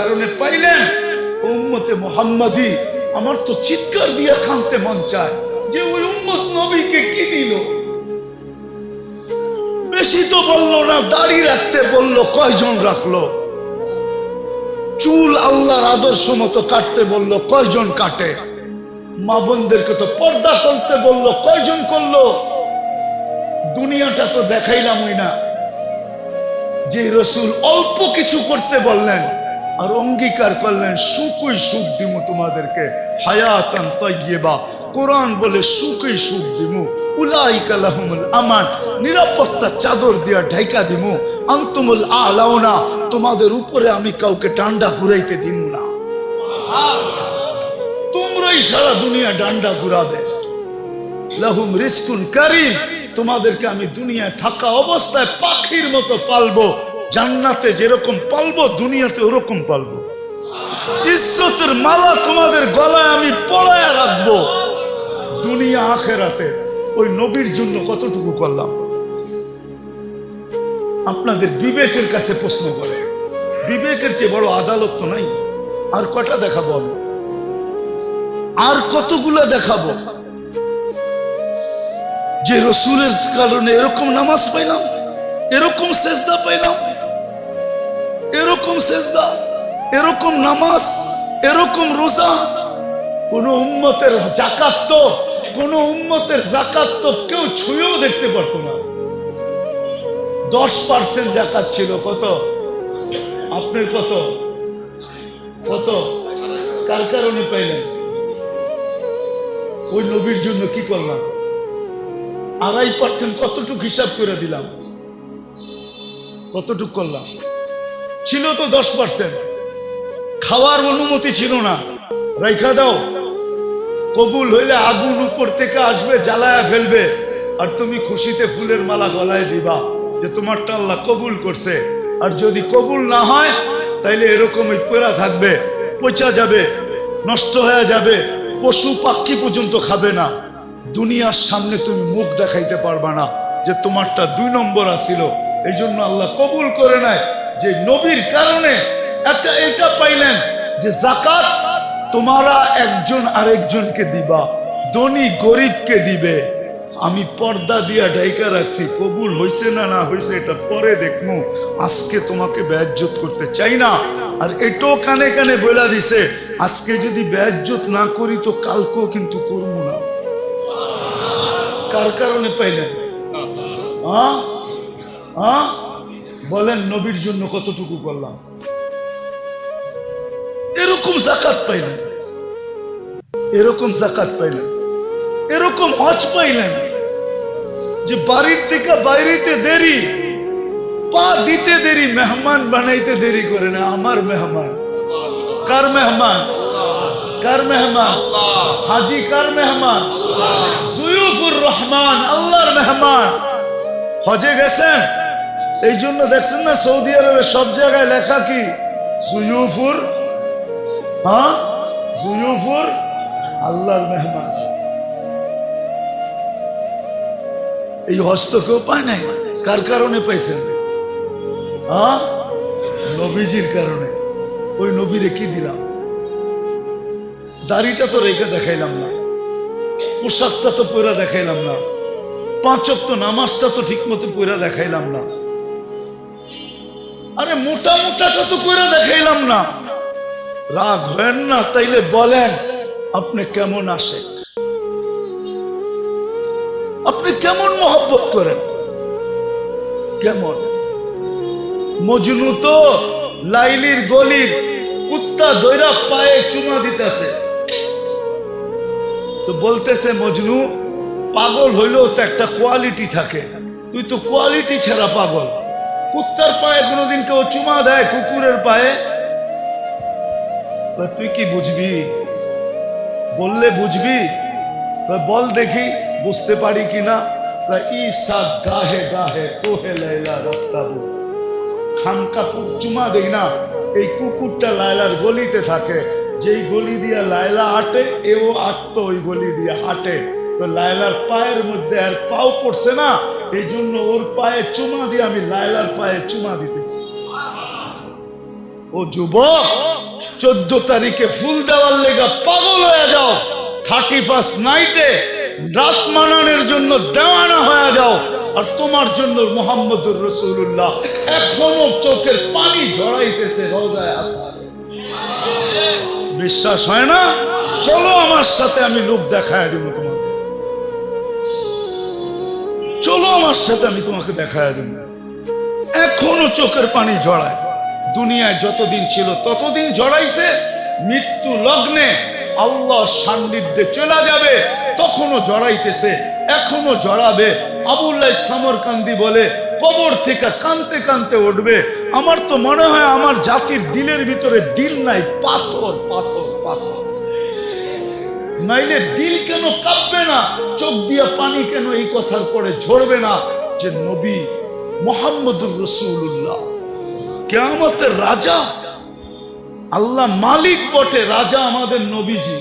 কারণে পাইলেন উম্মতে মোহাম্মদি। আমার তো চিৎকার দিয়ে খানতে মন চায় যে ওই উম্মত নবীকে কি দিল? বেশি তো বলল না, দাড়ি রাখতে বলল, কয়জন রাখল? চুল আল্লাহর আদর্শ মতো কাটতে বলল, কয়জন কাটে? মা বোনদেরকে তো পর্দা করতে বলল, কয়জন করল? দুনিয়াটা তো দেখাইলামই না। যে রসুল অল্প কিছু করতে বললেন আর অঙ্গীকার করলেন, সুখই সুখ দিমু তোমাদেরকে, হায়াতান তৈবা কোরআন বলে, সুখই সুখ দিমু। উলাইকা লাহুমুল আমান নিরাপত্তা চাদর দিয়া ঢাইকা দিমু। আন্তুমুল আলাউনা। তোমাদের উপরে আমি কাউকে ডান্ডা ঘুরাইতে দিব না। তোমরাই সারা দুনিয়া ডান্ডা ঘুরাবে। লাহুম রিস্কুন কারিম। তোমাদেরকে আমি দুনিয়ায় থাকা অবস্থায় পাখির মতো পালবো। জান্নাতে যেরকম পালবো, দুনিয়াতে ওরকম পালবো। ইজ্জতের মালা তোমাদের গলায় আমি পড়ায় রাখব। দুনিয়া আখেরাতে ওই নবীর জন্য কতটুকু করলাম? আপনাদের বিবেকের কাছে প্রশ্ন করে। বিবেকের চেয়ে বড় আদালত তো নাই। আর কটা দেখাবো আমি? আর কতগুলো দেখাবো? যে রসুলের কারণে এরকম নামাজ পাইলাম, এরকম সেজদা পাইলাম এরকম সেজদা, এরকম নামাজ, এরকম রোজা, কোন উম্মতের জাকাত তো, কোন উম্মতের জাকাত তো কেউ ছুঁয়েও দেখতে পারতো না। দশ পার্সেন্ট জাকাত ছিল, কত? আপনার কত? কত? কার কারণে পাইলেন? ওই নবীর জন্য কি করলাম? আড়াই পার্সেন্ট কতটুক হিসাব করে দিলাম? কতটুক করলাম? ছিল তো দশ পার্সেন্ট খাওয়ার অনুমতি ছিল না। রেখা দাও। কবুল হইলে আগুন উপর থেকে আসবে, জ্বালায়া ফেলবে। আর তুমি খুশিতে ফুলের মালা গলায় দিবা যে তোমারটা আল্লাহ কবুল করছে। আর যদি কবুল না হয়, তাইলে এরকমই পেরা থাকবে, পচা যাবে, নষ্ট হয়ে যাবে, পশু পাখি পর্যন্ত খাবে না। দুনিয়ার সামনে তুমি মুখ দেখাইতে পারবা না যে তোমারটা দুই নম্বর আসিল এই জন্য আল্লাহ কবুল করে নেয়। যে নবীর কারণে একটা এটা পাইলেন যে জাকাত তোমারা একজন আরেকজনকে দিবা, ধনী গরিবকে দিবে। আমি পর্দা দিয়া ডাইকা রাখছি, কবুল হইছে না না হইছে এটা পরে দেখমু। আজকে তোমাকে ব্যাজ্জত করতে চাই না। আর এটাও কানে কানে বলে দিছে, আজকে যদি ব্যাজ্জত না করি তো কালকেও কিন্তু করব না। কার কারণে পাইলেন? হ্যাঁ হ্যাঁ বলেন নবীর জন্য কতটুকু করলাম? এরকম জাকাত পাইলেন। এরকম জাকাত পাইলেন। এরকম হজ পাইলেন। যে বাড়ির থেকে বাইরেতে দেরি পা দিতে দেরি মেহমান বানাইতে দেরি করে না আমার মেহমান। কার মেহমান? কার মেহমান? হাজি কার মেহমান? সুয়ুফুর রহমান আল্লাহর মেহমান। হজে গেছেন? এই জন্য দেখছেন না সৌদি আরবে সব জায়গায় লেখা কি? সুয়ুফুর হ্যাঁ? সুয়ুফুর আল্লাহর মেহমান। এই হস্ত কেউ পায় নাই? কার কারণে পাইছেন? হ্যাঁ? নবীজির কারণে। ওই নবীরে কি দিলাম? দাড়িটা তো রেখে দেখাইলাম না। পোশাকটা তো পরে দেখাইলাম না। পাঁচক তো নামাজটা তো ঠিক মতো পরে দেখাইলাম না। আরে মোটা মোটা তো করে দেখাইলাম না। রাগ হেন না, তাইলে বলেন, আপনি কেমন আসে আপনি কেমন মহব্বত করেন? কেমন? মজনু তো লাইলির গলির কুত্তা দৈরা পায়ে চুমা দিতেছে। তো বলতেছে, মজনু, পাগল হইলেও তো একটা কোয়ালিটি থাকে। তুই তো কোয়ালিটি ছাড়া পাগল। কুত্তার পায়ে কোনোদিন কেউ চুমা দেয়, কুকুরের পায়ে? তুই কি বুঝবি? বললে, বুঝবি? বল দেখি, বুঝতে পারি কিনা ঈসা গাহে গাহে কোহে লাইলা রক্তাবু। খানকা কু- চুমা দেই না, এই কুকুরটা লায়লার গলিতে থাকে। যেই গলি দিয়া লায়লা আটে, এও আটতো ওই গলি দিয়া হাঁটে তো লায়লার পায়ের মধ্যে আর পাও পড়ছে না এই জন্য ওর পায়ে চুমা দিয়ে আমি লাইলার পায়ে চুমা দিতেছি। ও যুবক, চোদ্দ তারিখে ফুল দেওয়ার লেগা পাগল হয়ে যাও। থার্টি ফার্স্ট নাইটে রাত মানানোর জন্য দেওয়ানা হয়ে যাও। আর তোমার জন্য মোহাম্মদুর রসুল্লাহ এখনও চোখের পানি ঝরাইতেছে রোজায় বিশ্বাস হয় না? চলো আমার সাথে আমি লোক দেখায় দেবো তোমাকে। আমার সাথে আমি তোমাকে দেখায় দেবো। এখনও চোখের পানি ঝরায়। দুনিয়ায় যতদিন ছিল ততদিন ঝরাইছে। মৃত্যু লগ্নে আল্লাহ সান্নিধ্যে চলে যাবে, তখনও জড়াইতেছে এখনও জড়াবে আবুল্লাহ সামরকান্দি বলে, কবর থেকে কানতে কানতে উঠবে। আমার তো মনে হয় আমার জাতির দিলের ভিতরে দিল নাই, পাথর পাথর পাথর। নাইলে দিল কেন কাঁপবে না? চোখ দিয়া কথার পরে ঝরবে না যে নবী মোহাম্মদুর রসুল্লাহ কেয়ামতের রাজা, আল্লাহ মালিক বটে রাজা আমাদের নবীজি।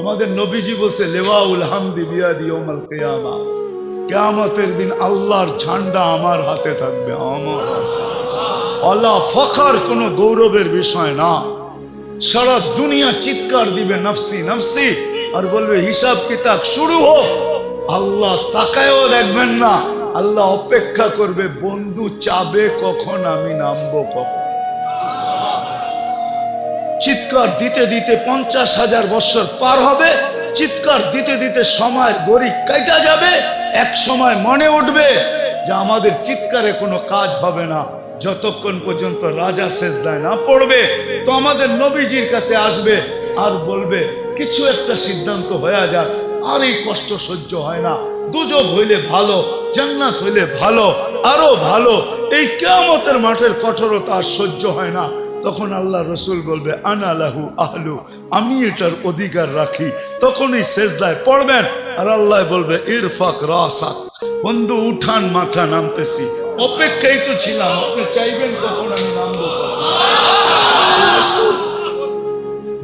আমাদের নবীজি বলছে লেওয়াউল হামদি বিয়াদি ওমাল কেয়ামা। কেয়ামতের দিন আল্লাহর ঝান্ডা আমার হাতে থাকবে, আমার আল্লাহ ফখার কোনো গৌরবের বিষয় না। সারা দুনিয়া চিৎকার দিবে, নফসি নফসি। আর বলবে হিসাব কিতাব শুরু হোক আল্লাহ তাকায়ও দেখবেন না। আল্লাহ অপেক্ষা করবে, বন্ধু চাবে কখন, আমি নামবো কখন। চিৎকার দিতে দিতে পঞ্চাশ হাজার বছর পার হবে, চিৎকার দিতে দিতে সময় গড়ি কাটা যাবে, এক সময় মনে উঠবে যে আমাদের চিৎকারে কোনো কাজ হবে না। যতক্ষণ পর্যন্ত রাজা সেজদায় না পড়বে, তো আমাদের নবীজির কাছে আসবে আর বলবে, কিছু একটা সিদ্ধান্ত হয়ে যাক। আর এই কষ্ট সহ্য হয় না। দুযোগ হইলে ভালো, জান্নাত হইলে ভালো, আরও ভালো। এই কেয়ামতের মাঠের কঠোরতা আর সহ্য হয় না। তখন আল্লাহ রসুল বলবে আনালাহু আহলু, আমি এটার অধিকার রাখি। তখনই শেষদায় পড়বেন আর আল্লাহ বলবে, ইরফাক রাসাক বন্ধু, উঠান মাথা নামতেছি। অপেক্ষাই তো ছিলাম, আপনি চাইবেন কখন আমি নামবো?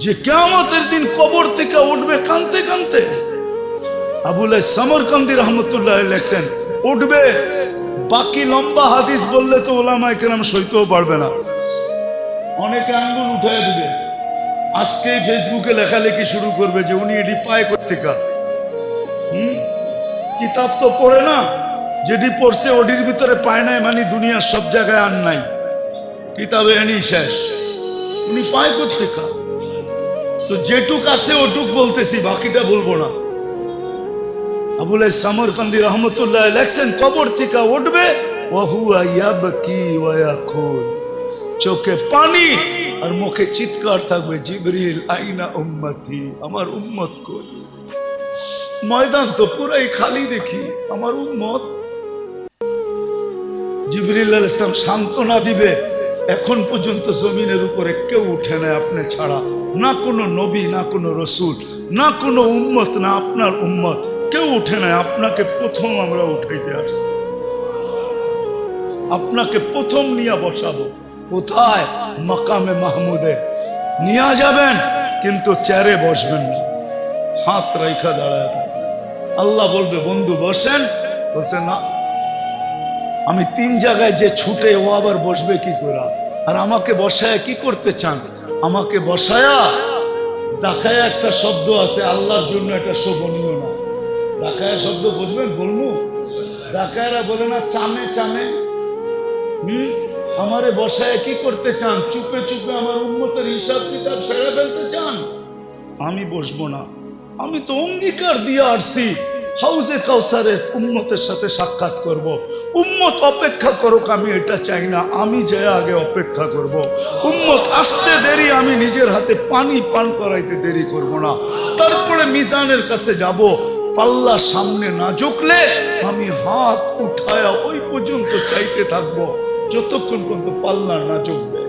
যে কেয়ামতের দিন কবর থেকে উঠবে কানতে কানতে আবুল সমরকান্দি রহমতুল্লাহ লেখছেন, উঠবে, বাকি লম্বা হাদিস বললে তো ওলামায় কেরাম সইতেও পারবে না। অনেকে আঙ্গুল উঠে দিবে। আজকে ফেসবুকে লেখালেখি শুরু করবে যে উনি এটি পায় কোথেকা হুম? কিতাব তো পড়ে না, যেটি পড়ছে ওটির ভিতরে পায় নাই মানে দুনিয়ার সব জায়গায় আর নাই। কিতাবে এনি শেষ। উনি পায় কোথেকা তো যেটুক আছে ওটুক বলতেছি, বাকিটা বলব না। আবুল সামরকান্দি রহমতুল্লাহ লেখছেন, কবর থেকে উঠবে চোখে পানি আর মুখে চিৎকার থাকবে, জিবরিল আইনা উম্মতি, আমার উম্মত কই? ময়দান তো পুরাই খালি দেখি, আমার উম্মত। জিবরিল আলাইহিস সালাম সান্ত্বনা দিবে, এখন পর্যন্ত জমিনের উপরে কেউ উঠে না আপনি ছাড়া। না কোনো নবী, না কোনো রসুল, না কোনো উম্মত, না আপনার উম্মত। কেউ উঠে নাই আপনাকে প্রথম আমরা উঠাইতে আসছি। আপনাকে প্রথম নিয়ে বসাবো। কোথায়? মাকামে মাহমুদে। নিয়ে যাবেন, কিন্তু চেয়ারে বসবেন না। হাত রেখা দাঁড়ায়। আল্লাহ বলবে, বন্ধু, বসেন। বলছে, না। আমি তিন জায়গায় যে ছুটে ও আবার বসবে কি করে? আর আমাকে বসায় কি করতে চান? আমাকে বসায়া ডাকায় একটা শব্দ আছে, আল্লাহর জন্য এটা শোভনীয় না ডাকায় শব্দ বুঝবেন? বলব ডাকায়রা বলে না, চামে চামে। হম? আমারে বসায় কি করতে চান? চুপে চুপে আমার উন্মতের হিসাব কিতাব সেরে ফেলতে চান? আমি বসবো না। আমি তো অঙ্গীকার দিয়ে আসছি। হাউজে কাউসারে উম্মতের সাথে সাক্ষাৎ করব। উম্মত অপেক্ষা করুক, আমি এটা চাই না। আমি যে আগে অপেক্ষা করব। উম্মত আসতে দেরি, আমি নিজের হাতে পানি পান করাইতে দেরি করব না। তারপরে মিজানের কাছে যাব। পাল্লা সামনে না ঝুঁকলে আমি হাত উঠায়া ওই পর্যন্ত চাইতে থাকব, যতক্ষণ পর্যন্ত পাল্লা না ঝুঁকবে।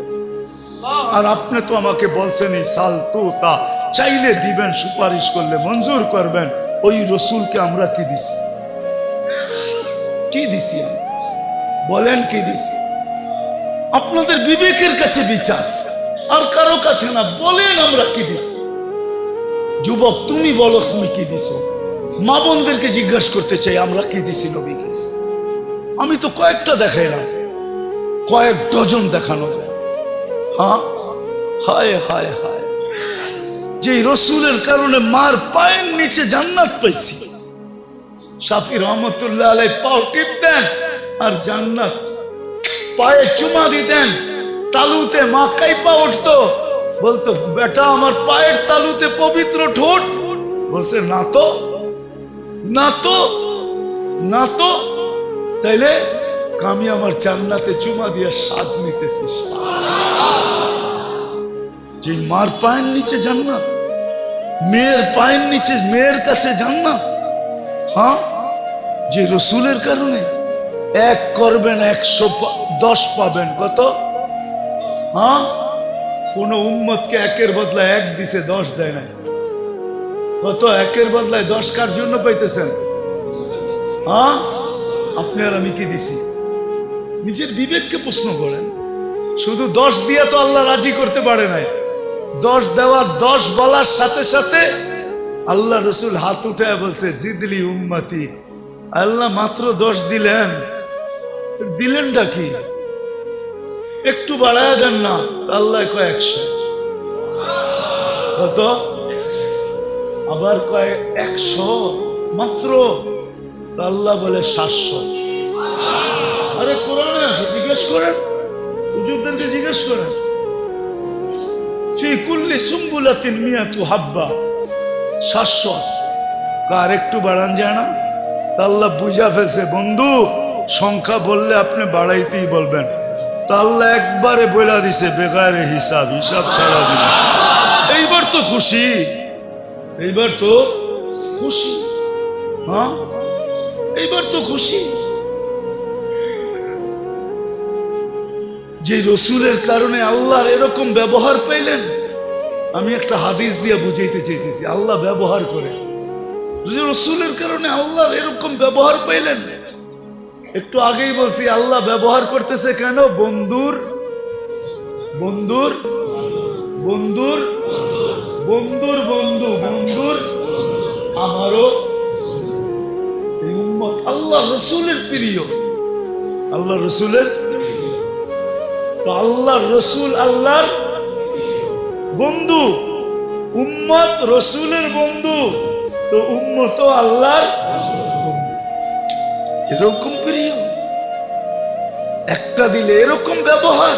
আর আপনি তো আমাকে বলছেনই সাল তো তা চাইলে দিবেন, সুপারিশ করলে মঞ্জুর করবেন। ওই রসুলকে আমরা কি দিছি? কি দিছি বলেন কি দিছি? আপনাদের বিবেকের কাছে বিচার। আর কারও কাছে না, বলেন আমরা কি দিছি? যুবক, তুমি বলো তুমি কি দিছো? মা বোনদেরকে জিজ্ঞাসা করতে চাই, আমরা কি দিছি নবীকে? আমি তো কয়েকটা দেখাইলাম। কয়েক ডজন দেখানো হ্যাঁ? হায় হায় হায়। যে রসুলের কারণে মার পায়ের নিচে জান্নাত পাইছি। শাফি রহমতুল্লাহ আলাই পাও টিপ দেন আর জান্নাত। পায়ে চুমা দিতেন, তালুতে মা কাইপা উঠতো। বলতো, বেটা, আমার পায়ের তালুতে পবিত্র ঠোঁট। বলছে, না তো। না তো না তো, তাইলে আমি আমার জান্নাতে চুমা দিয়ে স্বাদ নিতেছি। যে মার পায়ের নিচে জান্নাত, মেয়ের পায়ের নিচে মেয়ের কাছে জান্নাত হ্যাঁ? যে রসুলের কারণে এক করবেন, একশো দশ পাবেন, কত? হ্যাঁ? কোন উম্মতকে একের বদলা এক দিছে, দশ দেয় না কত একের বদলায় দশ কার জন্য পাইতেছেন। হ্যাঁ? আপনি আর আমি কি দিছি? নিজের বিবেককে প্রশ্ন করেন। শুধু দশ দিয়ে তো আল্লাহ রাজি করতে পারে নাই। দশ দেওয়া দশ বলার সাথে সাথে আল্লাহ রসুল হাত উঠে বলছে, জিদলি উম্মতি। আল্লাহ মাত্র দশ দিলেন। দিলেনটা কি? একটু বাড়ায় দেন না আল্লাহ কয় একশো। কত? আবার কয় একশো? মাত্র? আল্লাহ বলে সাতশো। আরে কোরআনে আছে, জিজ্ঞেস করেন। হুজুরদেরকে জিজ্ঞেস করেন। সেই কুল্লি সুম্বুলাতিন মিয়া তু হাব্বা। সাতশো আর একটু বাড়ান যায় না? তা আল্লাহ বুঝা ফেলছে, বন্ধু, সংখ্যা বললে আপনি বাড়াইতেই বলবেন। তা আল্লাহ একবারে বইলা দিছে বেকারে হিসাব হিসাব ছাড়া দিবে এইবার তো খুশি। এইবার তো খুশি। হ্যাঁ? এইবার তো খুশি। যে রসুলের কারণে আল্লাহ এরকম ব্যবহার পাইলেন আমি একটা হাদিস দিয়ে বুঝাইতে চাইতেছি। আল্লাহ ব্যবহার করে। যে রসুলের কারণে আল্লাহ এরকম ব্যবহার পাইলেন একটু আগেই বলছি আল্লাহ ব্যবহার করতেছে কেন? বন্ধুর বন্ধুর বন্ধুর বন্ধুর বন্ধু বন্ধুর। আমারও আল্লাহ রসুলের প্রিয়। আল্লাহ রসুলের আল্লাহ রসুল আল্লাহর বন্ধু। উম্মত রসুলের বন্ধু। তো উম্মত আল্লাহর। এরকম প্রিয়। একটা দিলে এরকম ব্যবহার।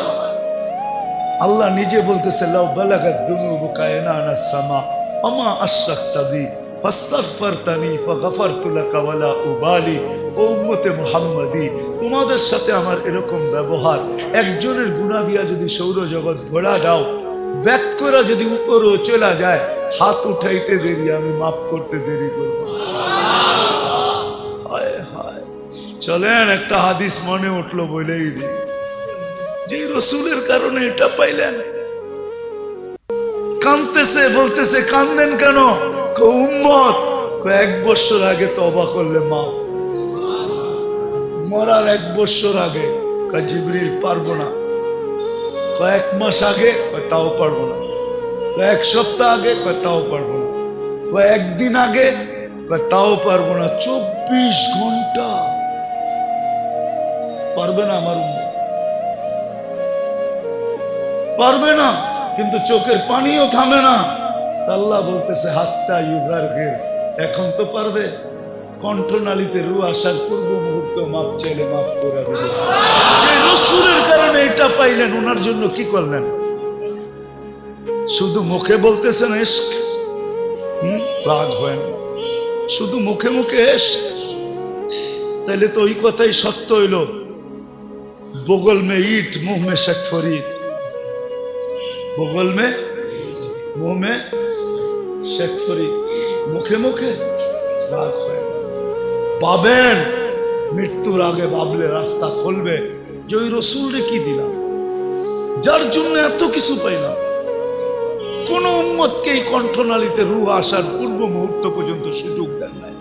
আল্লাহ নিজে বলতেছে, লাউ বালাগাত দুনুবু কায়নানা সামা, আমা আশরাকতা বি। ফাস্তাগফারতানি ফাগফারতু লাকা ওয়ালা উবালি। ও উম্মতে মুহাম্মাদি, তোমাদের সাথে আমার এরকম ব্যবহার, একজনের গুনাহ দিয়া যদি সৌরজগৎ ভরা দাও ব্যাক করে যদি উপরও চলে যায়, হাত উঠাইতে দেরি, আমি মাফ করতে দেরি করব। চলেন, একটা হাদিস মনে উঠল বলেই যে রসুলের কারণে এটা পাইলেন। কানতেছে, বলতেছে, কান্দেন কেন? উম্মত। এক বছর আগে তবা করলে মা। মরার এক বছর আগে। জিবরিল, পারব না। কয়েক মাস আগে তাও পারব না। কয়েক সপ্তাহ আগে তাও পারব না। কয়েকদিন আগে তাও পারব না। চব্বিশ ঘণ্টা। পারবে না আমার পারবে না, কিন্তু চোখের পানিও থামে না। আল্লাহ বলতেছে হাতটা ইউগার ঘের এখন তো পারবে কণ্ঠনালীতে রু আসার পূর্ব মুহূর্ত মাপ চাইলে মাফ করে রসুলের কারণে এটা পাইলেন ওনার জন্য কি করলেন? শুধু মুখে বলতেছেন এসক হুম, রাগ হয় না। শুধু মুখে মুখে এস তাইলে তো ওই কথাই সত্য হইল। বগল মে ইট মুহ মে শেখ ফরিদ। বগল মে মুহ মে মুখে মুখে রাগ হয়। পাবেন মৃত্যুর আগে ভাবলে রাস্তা খুলবে। যে ওই রসুলরে কি দিলাম? যার জন্য এত কিছু পাইলাম। কোন উম্মতকে এই কণ্ঠনালীতে রু আসার পূর্ব মুহূর্ত পর্যন্ত সুযোগ দেন নাই।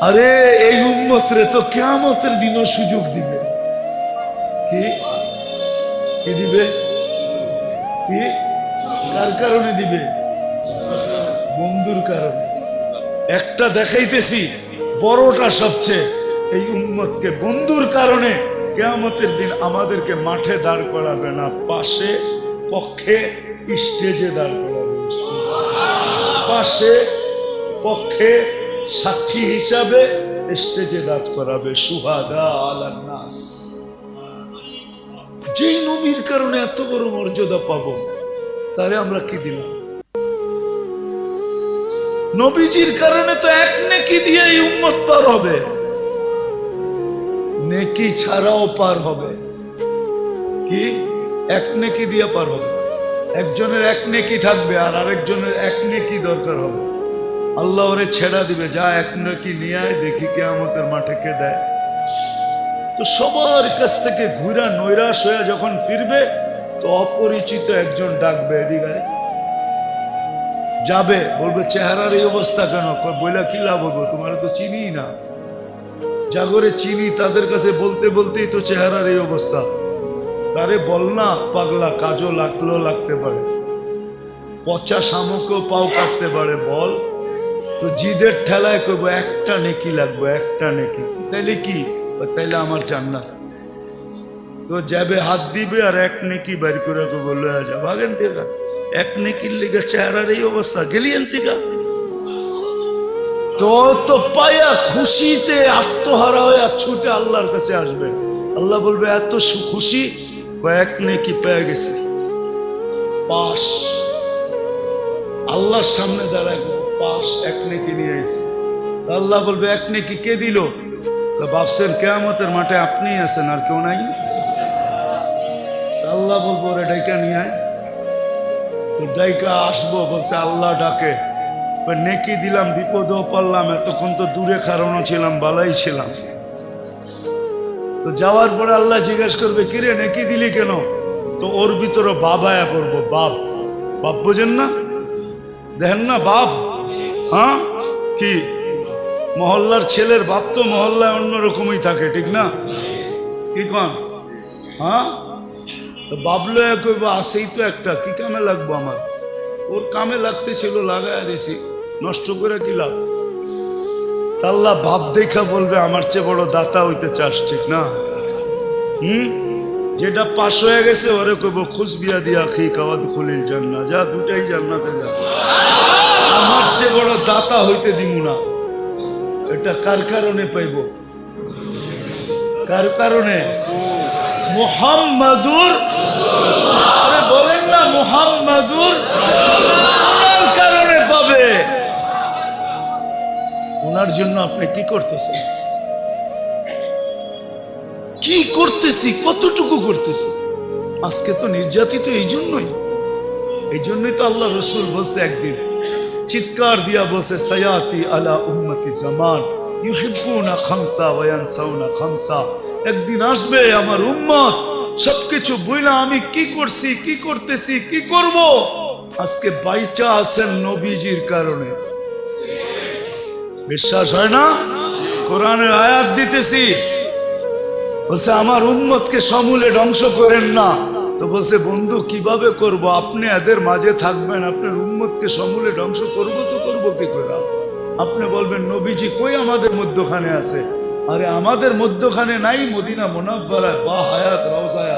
আরে, এই উম্মতরে তো কেয়ামতের দিনও সুযোগ দিবে। কি? কি দিবে? কি? কার কারণে দিবে? বন্ধুর কারণে। একটা দেখাইতেছি, বড়টা সবচেয়ে এই উম্মতকে বন্ধুর কারণে কেয়ামতের দিন আমাদেরকে মাঠে দাঁড় করাবে না, পাশে, পক্ষে, স্টেজে দাঁড় করাবে। পাশে, পক্ষে, সাক্ষী হিসাবে স্টেজে দাঁড় করাবে। সুহাদা আলান নাস। যেই নবীর কারণে এত বড় মর্যাদা পাবো তারে আমরা কি দিলাম নবীজির কারণে তো এক নেকি দিয়ে এই পার হবে। নেকি ছাড়াও পার হবে। কি? এক নেকি দিয়ে পার হবে। একজনের এক নেকি থাকবে আর আরেকজনের এক নেকি দরকার হবে। আল্লাহ ওরে ছেড়া দিবে, যা এক নেকি নিয়ে আয়, দেখি কে আমাদের মাঠে কে দেয়। তো সবার কাছ থেকে ঘুরা, নৈরাশ হয়ে যখন ফিরবে তো অপরিচিত একজন ডাকবে এদিকে। যাবে, বলবে, চেহারার এই অবস্থা কেন? বইলা কি লাভ হব তোমার তো চিনি না। জাগরে চিনি, তাদের কাছে বলতে বলতেই তো চেহারার এই অবস্থা। তারে বল না, পাগলা, কাজও লাগলেও লাগতে পারে। পচা শামুকও পাও কাটতে পারে, বল। তো জিদের ঠেলায় করব একটা নেকি লাগবে, একটা নেকি। তাইলে কি? তাইলে আমার জান্নাত। তো যাবে হাত দিবে আর এক নেকি বের করে করব লয়ে যা ভাগেন এক নেকির লেগে চেহারার এই অবস্থা গেলিয়েন থেকে তো তো পায়া খুশিতে আত্মহারা হয়ে ছুটে আল্লাহর কাছে আসবে। আল্লাহ বলবে, এত খুশি? কয়েক নেকি পেয়ে গেছে। পাশ। আল্লাহর সামনে দাঁড়ায় পাশ এক নেকি নিয়ে এসে। আল্লাহ বলবে, এক নেকি কে দিল? তো ভাবছেন কেয়ামতের মাঠে আপনি আছেন, আর কেউ নাই? আল্লাহ বলব রে ডাইকা নিয়ে আয়। ডাইকা আসব, বলছে, আল্লাহ ডাকে। নেকি দিলাম, বিপদও পারলাম, এতক্ষণ তো দূরে খারানো ছিলাম, বালাই ছিলাম। তো যাওয়ার পরে আল্লাহ জিজ্ঞেস করবে, কিরে, নেকি দিলি কেন? তো ওর ভিতরে বাবায়া করব বাপ। বাপ বোঝেন না? দেখেন না, বাপ? হ্যাঁ? কি? মহল্লার ছেলের বাপ তো মহল্লায় অন্যরকমই থাকে, ঠিক না? কি কন? হ্যাঁ? বাবলো কইব আসেই তো একটা, কি কামে লাগবো আমার? ওর কামে লাগতে ছিল, লাগায় দিছি, নষ্ট করে কি লাভ? তাল্লা বাপ দেখা বলবে, আমার চেয়ে বড় দাতা হইতে চাস, ঠিক না? হুম? যেটা পাশ হয়ে গেছে, ওরে কইব খুশ বিয়া দিয়া খেয়ে কাওয়াদ খুলিল জান্না যা দুটাই জান্নাতে যা। আমার চেয়ে বড় দাতা হইতে দিব না। এটা কার কারণে পাইব? কার কারণে? মোহাম্মদুর বলেন না, মোহাম্মদুর কারণে পাবে? ওনার জন্য আপনি কি করতেছেন? কি করতেছি? কতটুকু করতেছি? আজকে তো নির্যাতিত এই জন্যই। এই জন্যই তো আল্লাহ রসুল বলছে একদিন, চিৎকার দিয়া বলছে, সয়াতি আলা উম্মতি জামান, ইউহিব্বুনা খামসা ওয়া ইয়ানসাউনা খামসা। একদিন আসবে আমার উম্মত, সবকিছু বইলা আমি কি করছি, কি করতেছি, কি করব? আজকে বাইচা আছেন নবীজির কারণে। বিশ্বাস হয় না? কোরআনের আয়াত দিতেছি। বলছে, আমার উম্মতকে সমূলে ধ্বংস করেন না। তো বলছে, বন্ধু, কীভাবে করব? আপনি এদের মাঝে থাকবেন, আপনার উম্মতকে সমূলে ধ্বংস করব তো করব কি করে? আপনি বলবেন, নবীজি কই আমাদের মধ্যখানে আছে? আরে আমাদের মধ্যখানে নাই মদিনা মোনাব্বারায় বা হায়াত রওজায়